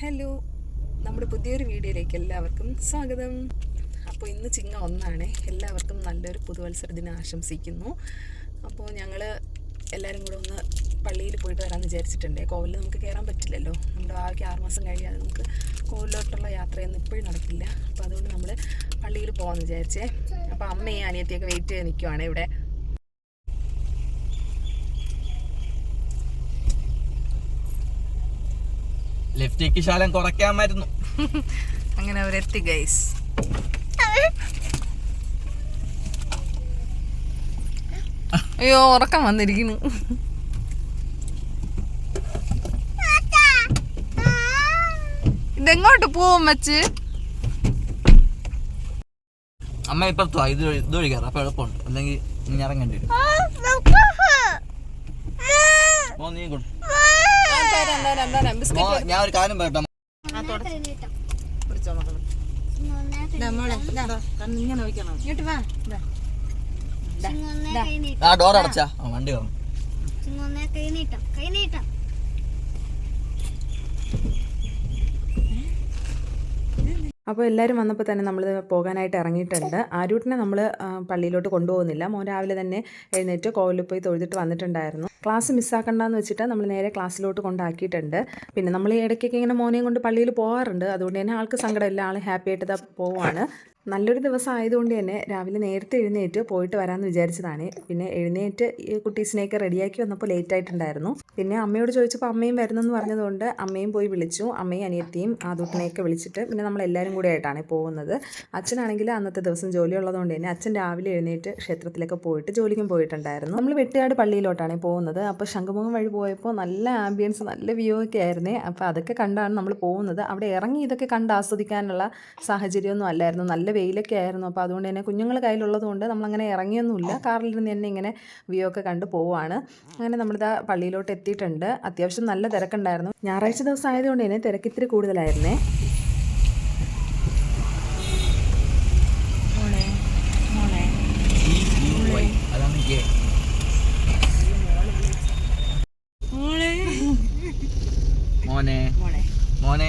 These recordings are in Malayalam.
ഹലോ നമ്മുടെ പുതിയൊരു വീഡിയോയിലേക്ക് എല്ലാവർക്കും സ്വാഗതം. അപ്പോൾ ഇന്ന് ചിങ്ങ ഒന്നാണ്. എല്ലാവർക്കും നല്ലൊരു പുതുവത്സര ദിനം ആശംസിക്കുന്നു. അപ്പോൾ ഞങ്ങൾ എല്ലാവരും കൂടെ ഒന്ന് പള്ളിയിൽ പോയിട്ട് വരാമെന്ന് വിചാരിച്ചിട്ടുണ്ട്. കോവിലിൽ നമുക്ക് കയറാൻ പറ്റില്ലല്ലോ. നമ്മുടെ ബാക്കി ആറുമാസം കഴിയാതെ നമുക്ക് കോവിലോട്ടുള്ള യാത്രയൊന്നും ഇപ്പോഴും നടക്കില്ല. അപ്പോൾ അതുകൊണ്ട് നമ്മൾ പള്ളിയിൽ പോകാമെന്ന് വിചാരിച്ചേ. അപ്പോൾ അമ്മയും അനിയത്തിയൊക്കെ വെയിറ്റ് ചെയ്ത് നിൽക്കുവാണ് ഇവിടെ. ലിഫ്റ്റിക്ക് ശാലം കുറയ്ക്കാമായിരുന്നു അങ്ങനെ അവരെത്തി ഗൈസ് അയ്യോ ഉറക്കം വന്നിരിക്കുന്നു. ഇതെങ്ങോട്ട് പോവും വെച്ച് അമ്മ ഇപ്പുറത്തു ഇത് വഴി- ഇത് വഴി കയറാം. അപ്പൊ എളുപ്പമുണ്ട്. അല്ലെങ്കിൽ ഇറങ്ങേണ്ടി വരും. നീ. ഞാൻ ഒരു കാര്യം പറയട്ടെ ആ ഡോർ അടച്ചാ. ആ, വണ്ടി കയറും കൈനീട്ടം. കൈനീട്ടം. അപ്പോൾ എല്ലാവരും വന്നപ്പോൾ തന്നെ നമ്മൾ പോകാനായിട്ട് ഇറങ്ങിയിട്ടുണ്ട്. ആരൂട്ടിനെ നമ്മൾ പള്ളിയിലോട്ട് കൊണ്ടുപോകുന്നില്ല. മോൻ രാവിലെ തന്നെ എഴുന്നേറ്റ് കോവിലിൽ പോയി തൊഴുതിട്ട് വന്നിട്ടുണ്ടായിരുന്നു. ക്ലാസ് മിസ്സാക്കണ്ടെന്ന് വെച്ചിട്ട് നമ്മൾ നേരെ ക്ലാസ്സിലോട്ട് കൊണ്ടാക്കിയിട്ടുണ്ട്. പിന്നെ നമ്മൾ ഇടയ്ക്കൊക്കെ ഇങ്ങനെ മോനെയും കൊണ്ട് പള്ളിയിൽ പോകാറുണ്ട്. അതുകൊണ്ട് തന്നെ ആൾക്ക് സങ്കടമില്ല. ആൾ ഹാപ്പി ആയിട്ട് പോവാണ്. നല്ലൊരു ദിവസം ആയതുകൊണ്ട് തന്നെ രാവിലെ നേരത്തെ എഴുന്നേറ്റ് പോയിട്ട് വരാമെന്ന് വിചാരിച്ചതാണ്. പിന്നെ എഴുന്നേറ്റ് കുട്ടീസിനെയൊക്കെ റെഡിയാക്കി വന്നപ്പോൾ ലേറ്റ് ആയിട്ടുണ്ടായിരുന്നു. പിന്നെ അമ്മയോട് ചോദിച്ചപ്പോൾ അമ്മയും വരുന്നെന്ന് പറഞ്ഞതുകൊണ്ട് അമ്മയും പോയി വിളിച്ചു. അമ്മയും അനിയത്തിയും ആദൂട്ടിനെയൊക്കെ വിളിച്ചിട്ട് പിന്നെ നമ്മൾ എല്ലാവരും കൂടെ ആയിട്ടാണ് പോകുന്നത്. അച്ഛനാണെങ്കിൽ അന്നത്തെ ദിവസം ജോലി ഉള്ളതുകൊണ്ട് തന്നെ അച്ഛൻ രാവിലെ എഴുന്നേറ്റ് ക്ഷേത്രത്തിലൊക്കെ പോയിട്ട് ജോലിക്കും പോയിട്ടുണ്ടായിരുന്നു. നമ്മൾ വെട്ടുകാട് പള്ളിയിലോട്ടാണ് പോകുന്നത്. അപ്പോൾ ശംഖുമുഖം വഴി പോയപ്പോൾ നല്ല ആംബിയൻസ് നല്ല വ്യൂ ഒക്കെ ആയിരുന്നു. അപ്പോൾ അതൊക്കെ കണ്ടാണ് നമ്മൾ പോകുന്നത്. അവിടെ ഇറങ്ങി ഇതൊക്കെ കണ്ട് ആസ്വദിക്കാനുള്ള സാഹചര്യമൊന്നും അല്ലായിരുന്നു. നല്ല വെയിലൊക്കെ ആയിരുന്നു. അപ്പോൾ അതുകൊണ്ട് തന്നെ കുഞ്ഞുങ്ങൾ കയ്യിലുള്ളത് കൊണ്ട് നമ്മളങ്ങനെ ഇറങ്ങിയൊന്നുമില്ല. കാറിലിരുന്ന് തന്നെ ഇങ്ങനെ വ്യൂ ഒക്കെ കണ്ട് പോവാണ്. അങ്ങനെ നമ്മളിതാ പള്ളിയിലോട്ട് എത്തിയിട്ടുണ്ട്. അത്യാവശ്യം നല്ല തിരക്കുണ്ടായിരുന്നു. ഞായറാഴ്ച ദിവസം ആയതുകൊണ്ട് തന്നെ തിരക്ക് ഇത്തിരി കൂടുതലായിരുന്നേ. മോനെ. മോനെ മോനെ.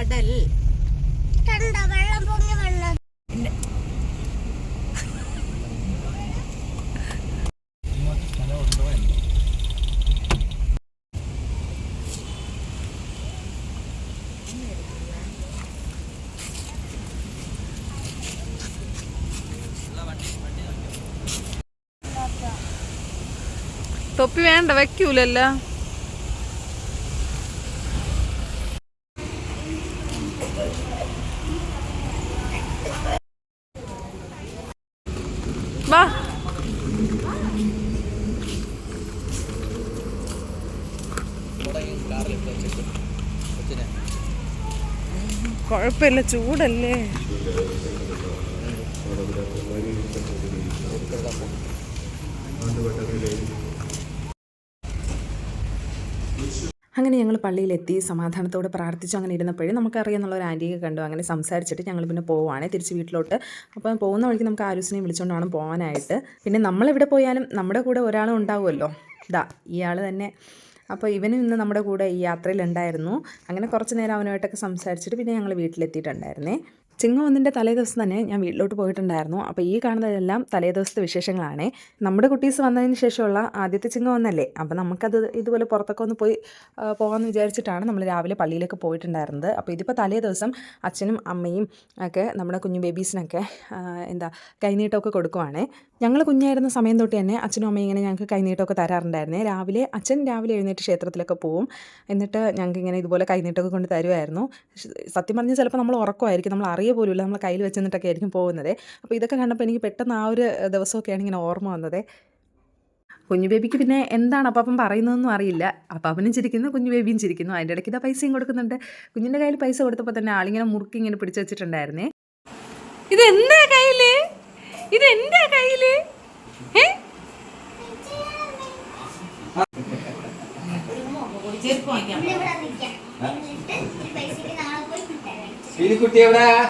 കടൽ. വെള്ളം വെള്ളം തൊപ്പി വേണ്ട വെക്കൂലല്ലോ. വാ. കുഴപ്പമില്ല ചൂടല്ലേ? കൊച്ചിനെ കുഴപ്പമില്ല അങ്ങനെ ഞങ്ങൾ പള്ളിയിലെത്തി സമാധാനത്തോടെ പ്രാർത്ഥിച്ചു. അങ്ങനെ ഇരുന്നപ്പോഴേ നമുക്കറിയാമെന്നുള്ള ഒരു ആന്റിയെ കണ്ടു. അങ്ങനെ സംസാരിച്ചിട്ട് ഞങ്ങൾ പിന്നെ പോവാണ് തിരിച്ച് വീട്ടിലോട്ട്. അപ്പം പോകുന്ന വഴിക്ക് നമുക്ക് ആരുസിനെ വിളിച്ചുകൊണ്ട് വേണം പോകാനായിട്ട് പിന്നെ നമ്മളെവിടെ പോയാലും നമ്മുടെ കൂടെ ഒരാളും ഉണ്ടാവുമല്ലോ. ഇതാ ഇയാൾ തന്നെ. അപ്പോൾ ഇവനും ഇന്ന് നമ്മുടെ കൂടെ ഈ യാത്രയിലുണ്ടായിരുന്നു. അങ്ങനെ കുറച്ച് നേരം അവനുമായിട്ടൊക്കെ സംസാരിച്ചിട്ട് പിന്നെ ഞങ്ങൾ വീട്ടിലെത്തിയിട്ടുണ്ടായിരുന്നേ. ചിങ്ങം തലേ ദിവസം തന്നെ ഞാൻ വീട്ടിലോട്ട് പോയിട്ടുണ്ടായിരുന്നു. അപ്പോൾ ഈ കാണുന്നതെല്ലാം തലേ ദിവസത്തെ വിശേഷങ്ങളാണ്. നമ്മുടെ കുട്ടീസ് വന്നതിന് ശേഷമുള്ള ആദ്യത്തെ ചിങ്ങവന്നല്ലേ അപ്പോൾ നമുക്കത് ഇതുപോലെ പുറത്തൊക്കെ ഒന്ന് പോയി പോകാമെന്ന് വിചാരിച്ചിട്ടാണ് നമ്മൾ രാവിലെ പള്ളിയിലേക്ക് പോയിട്ടുണ്ടായിരുന്നത്. അപ്പോൾ ഇതിപ്പോൾ തലേ ദിവസം അച്ഛനും അമ്മയും ഒക്കെ നമ്മുടെ കുഞ്ഞു ബേബീസിനൊക്കെ എന്താ കൈനീട്ടമൊക്കെ കൊടുക്കുവാണ്. ഞങ്ങൾ കുഞ്ഞായിരുന്ന സമയം തൊട്ട് തന്നെ അച്ഛനും അമ്മയും ഇങ്ങനെ ഞങ്ങൾക്ക് കൈനീട്ടമൊക്കെ തരാറുണ്ടായിരുന്നേ. രാവിലെ അച്ഛൻ രാവിലെ എഴുന്നേറ്റ് ക്ഷേത്രത്തിലൊക്കെ പോവും. എന്നിട്ട് ഞങ്ങൾക്ക് ഇങ്ങനെ ഇതുപോലെ കൈനീട്ടമൊക്കെ കൊണ്ട് തരുമായിരുന്നു സത്യം പറഞ്ഞാൽ ചിലപ്പോൾ നമ്മൾ ഉറക്കമായിരിക്കും. നമ്മൾ അറിയ പോലുമില്ല. നമ്മൾ കയ്യിൽ വെച്ചെന്നിട്ടൊക്കെ ആയിരിക്കും പോകുന്നത്. അപ്പോൾ ഇതൊക്കെ കണ്ടപ്പോൾ എനിക്ക് പെട്ടെന്ന് ആ ഒരു ദിവസമൊക്കെയാണ് ഇങ്ങനെ ഓർമ്മ വന്നത്. കുഞ്ഞു ബേബിക്ക് പിന്നെ എന്താണ് അപ്പം പറയുന്നതെന്നും അറിയില്ല. അപ്പാപ്പനും ചിരിക്കുന്നു കുഞ്ഞു ബേബിയും ചിരിക്കുന്നു. അതിന്റെ ഇടയ്ക്ക് ഇതാ പൈസയും കൊടുക്കുന്നുണ്ട്. കുഞ്ഞിന്റെ കയ്യിൽ പൈസ കൊടുത്തപ്പോൾ തന്നെ ആളിങ്ങനെ മുറുക്കി ഇങ്ങനെ പിടിച്ചു വെച്ചിട്ടുണ്ടായിരുന്നേ. ഇത് എന്താ കയ്യിൽ ഇത് എന്താ കയ്യിൽ ഏ ഇവിടെ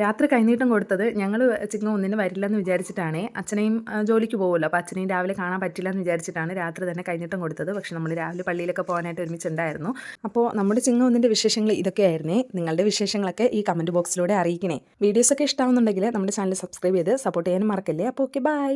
രാത്രി കൈനീട്ടം കൊടുത്തത് ഞങ്ങൾ ചിങ്ങ ഒന്നിന് വരില്ലെന്ന് വിചാരിച്ചിട്ടാണ്. അച്ഛനെയും ജോലിക്ക് പോകുമല്ലോ അപ്പോൾ അച്ഛനെയും രാവിലെ കാണാൻ പറ്റില്ല എന്ന് വിചാരിച്ചിട്ടാണ് രാത്രി തന്നെ കൈനീട്ടം കൊടുത്തത്. പക്ഷെ നമ്മൾ രാവിലെ പള്ളിയിലൊക്കെ പോകാനായിട്ട് ഒരുമിച്ചുണ്ടായിരുന്നു. അപ്പോൾ നമ്മുടെ ചിങ്ങ ഒന്നിന്റെ വിശേഷങ്ങൾ ഇതൊക്കെയായിരുന്നേ. നിങ്ങളുടെ വിശേഷങ്ങളൊക്കെ ഈ കമന്റ് ബോക്സിലൂടെ അറിയിക്കണേ. വീഡിയോസൊക്കെ ഇഷ്ടമാവുന്നുണ്ടെങ്കിൽ നമ്മുടെ ചാനൽ സബ്സ്ക്രൈബ് ചെയ്ത് സപ്പോർട്ട് ചെയ്യാനും മറക്കല്ലേ. അപ്പോൾ ഓക്കെ ബൈ.